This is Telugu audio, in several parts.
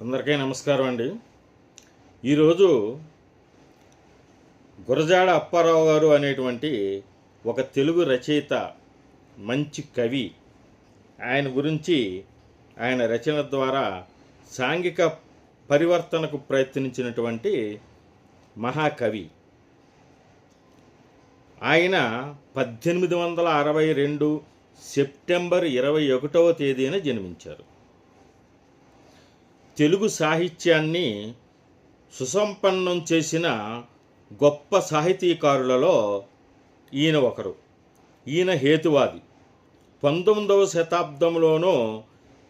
అందరికీ నమస్కారం అండి. ఈరోజు గురజాడ అప్పారావు గారు అనేటువంటి ఒక తెలుగు రచయిత మంచి కవి. ఆయన గురించి ఆయన రచన ద్వారా సాంఘిక పరివర్తనకు ప్రయత్నించినటువంటి మహాకవి. ఆయన పద్దెనిమిది వందల అరవై రెండు సెప్టెంబర్ ఇరవై ఒకటవ తేదీన జన్మించారు. తెలుగు సాహిత్యాన్ని సుసంపన్నం చేసిన గొప్ప సాహితీకారులలో ఈయన ఒకరు. ఈయన హేతువాది. పంతొమ్మిదవ శతాబ్దంలోనూ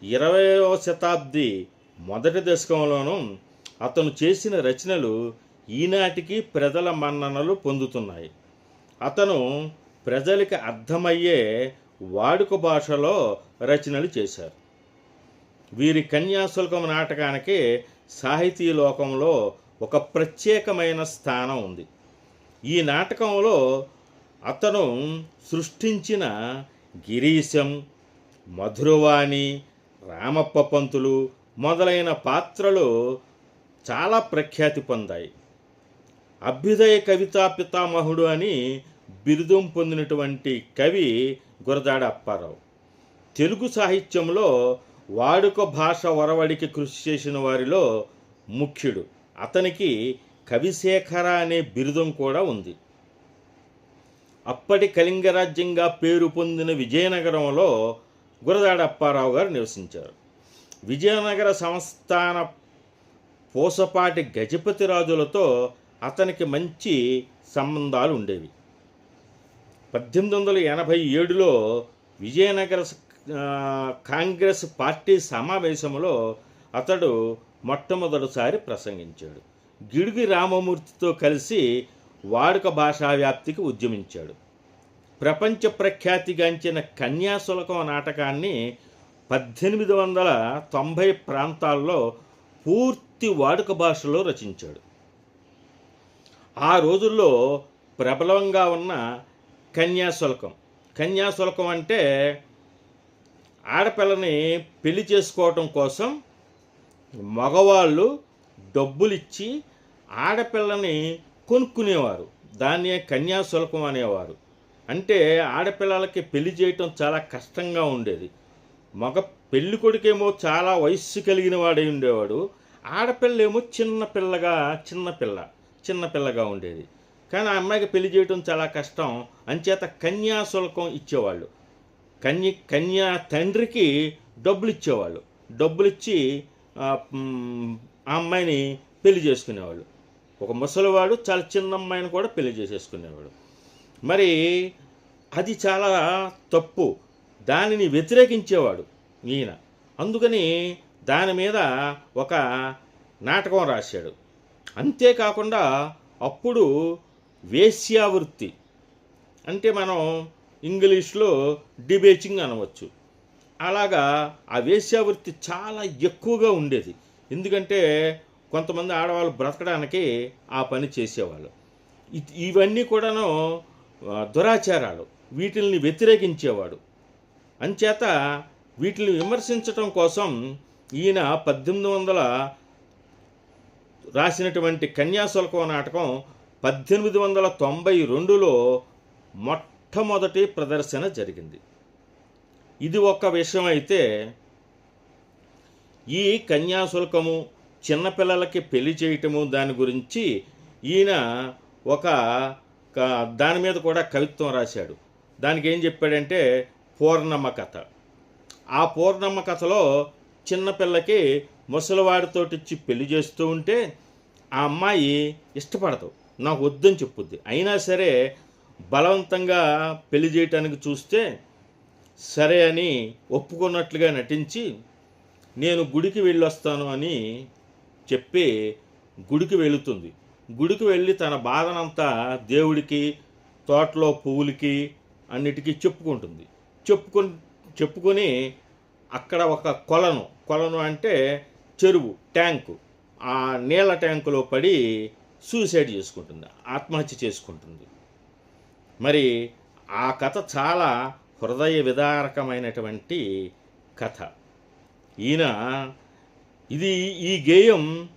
ఇరవైవ శతాబ్ది మొదటి దశకంలోనూ అతను చేసిన రచనలు ఈనాటికి ప్రజల మన్ననలు పొందుతున్నాయి. అతను ప్రజలకి అర్థమయ్యే వాడుక భాషలో రచనలు చేశారు. వీరి కన్యాశుల్కం నాటకానికి సాహితీ లోకంలో ఒక ప్రత్యేకమైన స్థానం ఉంది. ఈ నాటకంలో అతను సృష్టించిన గిరీశం మధురవాణి రామప్ప పంతులు మొదలైన పాత్రలు చాలా ప్రఖ్యాతి పొందాయి. అభ్యుదయ కవితా పితామహుడు అని బిరుదం పొందినటువంటి కవి గురదాడ అప్పారావు. తెలుగు సాహిత్యంలో వాడుక భాష ఒరవడికి కృషి చేసిన వారిలో ముఖ్యుడు. అతనికి కవిశేఖర అనే బిరుదం కూడా ఉంది. అప్పటి కళింగ రాజ్యంగా పేరు పొందిన విజయనగరంలో గురదాడ అప్పారావు గారు నివసించారు. విజయనగర సంస్థాన పూసపాటి గజపతి రాజులతో అతనికి మంచి సంబంధాలు ఉండేవి. పద్దెనిమిది వందల ఎనభై ఏడులో విజయనగర కాంగ్రెస్ పార్టీ సమావేశంలో అతడు మొట్టమొదటిసారి ప్రసంగించాడు. గిడుగి రామమూర్తితో కలిసి వాడుక భాషా వ్యాప్తికి ఉద్యమించాడు. ప్రపంచ ప్రఖ్యాతిగాంచిన కన్యాశుల్కం నాటకాన్ని పద్దెనిమిది వందల తొంభై ప్రాంతాల్లో పూర్తి వాడుక భాషలో రచించాడు. ఆ రోజుల్లో ప్రబలంగా ఉన్న కన్యాశుల్కం కన్యాశుల్కం అంటే ఆడపిల్లని పెళ్ళి చేసుకోవటం కోసం మగవాళ్ళు డబ్బులిచ్చి ఆడపిల్లని కొనుక్కునేవారు. దాన్నే కన్యాశుల్కం అనేవారు. అంటే ఆడపిల్లలకి పెళ్ళి చేయటం చాలా కష్టంగా ఉండేది. మగ పెళ్ళి కొడుకేమో చాలా వయస్సు కలిగిన వాడై ఉండేవాడు. ఆడపిల్లేమో చిన్న పిల్లగా చిన్న పిల్ల చిన్న పిల్లగా ఉండేది. కానీ ఆ అమ్మాయికి పెళ్ళి చేయటం చాలా కష్టం. అంచేత కన్యాశుల్కం ఇచ్చేవాళ్ళు. కన్య కన్యా తండ్రికి డబ్బులు ఇచ్చేవాళ్ళు డబ్బులు ఇచ్చి ఆ, అమ్మాయిని పెళ్ళి చేసుకునేవాళ్ళు. ఒక ముసలివాడు చాలా చిన్న అమ్మాయిని కూడా పెళ్ళి చేసేసుకునేవాడు. మరి అది చాలా తప్పు. దానిని వ్యతిరేకించేవాడు ఈయన. అందుకని దాని మీద ఒక నాటకం రాశాడు. అంతేకాకుండా అప్పుడు వేశ్యావృత్తి. అంటే మనం ఇంగ్లీష్లో డిబేచింగ్ అనవచ్చు. అలాగా ఆ వేశ్యావృత్తి చాలా ఎక్కువగా ఉండేది. ఎందుకంటే కొంతమంది ఆడవాళ్ళు బ్రతకడానికి ఆ పని చేసేవాళ్ళు. ఇ- ఇవన్నీ కూడాను దురాచారాలు. వీటిల్ని వ్యతిరేకించేవాడు. అంచేత వీటిని విమర్శించటం కోసం ఈయన పద్దెనిమిది వందల రాసినటువంటి కన్యాశుల్కం నాటకం పద్దెనిమిది వందల తొంభై రెండులో మొట్ట మొట్టమొదటి ప్రదర్శన జరిగింది. ఇది ఒక విషయం అయితే ఈ కన్యాశుల్కము చిన్నపిల్లలకి పెళ్ళి చేయటము దాని గురించి ఈయన ఒక దాని మీద కూడా కవిత్వం రాశాడు. దానికి ఏం చెప్పాడంటే పూర్ణమ్మ కథ. ఆ పూర్ణమ్మ కథలో చిన్నపిల్లకి ముసలివాడితోటిచ్చి పెళ్ళి చేస్తూ ఉంటే ఆ అమ్మాయి ఇష్టపడదు. నాకు వద్దని చెప్పుద్ది. అయినా సరే బలవంతంగా పెళ్ళి చేయటానికి చూస్తే సరే అని ఒప్పుకున్నట్లుగా నటించి నేను గుడికి వెళ్ళొస్తాను అని చెప్పి గుడికి వెళుతుంది. గుడికి వెళ్ళి తన బాధనంతా దేవుడికి తోటలో పువ్వులకి అన్నిటికీ చెప్పుకుంటుంది. చెప్పుకొని చెప్పుకొని అక్కడ ఒక కొలను కొలను అంటే చెరువు ట్యాంకు. ఆ నీళ్ళ ట్యాంకులో పడి సూసైడ్ చేసుకుంటుంది ఆత్మహత్య చేసుకుంటుంది. మరి ఆ కథ చాలా హృదయ విదారకమైనటువంటి కథ. ఈయన ఇది ఈ గేయం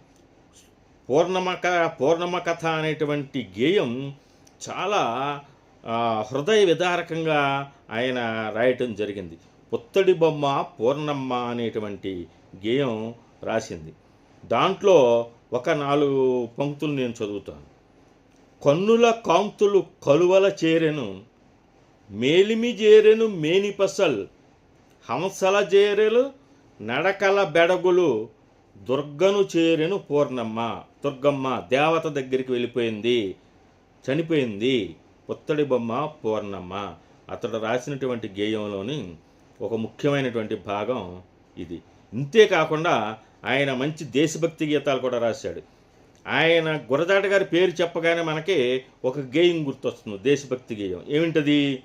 పూర్ణమక పూర్ణమ కథ అనేటువంటి గేయం చాలా హృదయ విదారకంగా ఆయన రాయటం జరిగింది. పుత్తడి బొమ్మ పూర్ణమ్మ అనేటువంటి గేయం రాసింది. దాంట్లో ఒక నాలుగు పంక్తులు నేను చదువుతాను. కన్నుల కాంతులు కలువల చేరెను మేలిమి చేరెను మేనిపసల్ హంసల చేరెలు నడకల బెడగులు దుర్గను చేరెను పూర్ణమ్మ. దుర్గమ్మ దేవత దగ్గరికి వెళ్ళిపోయింది చనిపోయింది. పుత్తడి బొమ్మ పూర్ణమ్మ. అతడు రాసినటువంటి గేయంలోని ఒక ముఖ్యమైనటువంటి భాగం ఇది. ఇంతే కాకుండా ఆయన మంచి దేశభక్తి గీతాలు కూడా రాశాడు. ఆయన గురజాట గారి పేరు చెప్పగానే మనకి ఒక గేయం గుర్తొస్తుంది దేశభక్తి గేయం. ఏమిటది?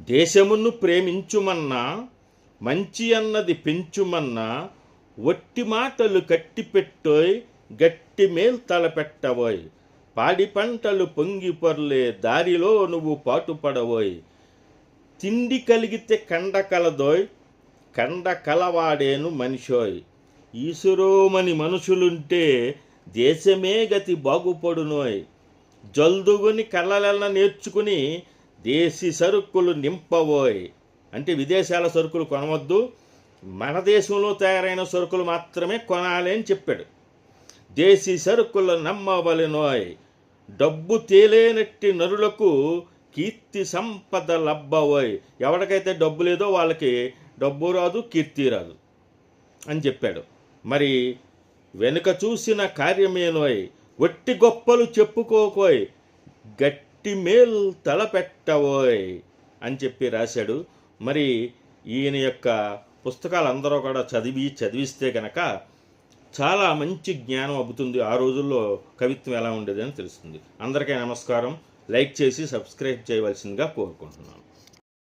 దేశమును ప్రేమించుమన్నా మంచి అన్నది పెంచుమన్నా ఒట్టి మాటలు కట్టిపెట్టోయ్ గట్టి మేల్ తలపెట్టవోయ్. పాడి పంటలు పొంగి పొర్లే దారిలో నువ్వు పాటుపడవోయ్. తిండి కలిగితే కండ కలదోయ్ కండ కలవాడేను మనిషోయ్. ఈసురోమని మనుషులుంటే దేశమే గతి బాగుపడునోయ్. జల్దుగుని కళ్ళలన్న నేర్చుకుని దేశీ సరుకులు నింపవోయ్. అంటే విదేశాల సరుకులు కొనవద్దు. మన దేశంలో తయారైన సరుకులు మాత్రమే కొనాలి అని చెప్పాడు. దేశీ సరుకులు నమ్మవలెనోయ్. డబ్బు తేలేనట్టి నరులకు కీర్తి సంపద లబ్బవోయ్. ఎవరికైతే డబ్బు లేదో వాళ్ళకి డబ్బు రాదు కీర్తి రాదు అని చెప్పాడు. మరి వెనుక చూసిన కార్యమేనోయ్ ఒట్టి గొప్పలు చెప్పుకోకోయ్ గట్టి మేల్ తలపెట్టవోయ్ అని చెప్పి రాశాడు. మరి ఈయన యొక్క పుస్తకాలు అందరూ కూడా చదివి చదివిస్తే కనుక చాలా మంచి జ్ఞానం అబ్బుతుంది. ఆ రోజుల్లో కవిత్వం ఎలా ఉండేది అని తెలుస్తుంది. అందరికీ నమస్కారం. లైక్ చేసి సబ్స్క్రైబ్ చేయవలసిందిగా కోరుకుంటున్నాను.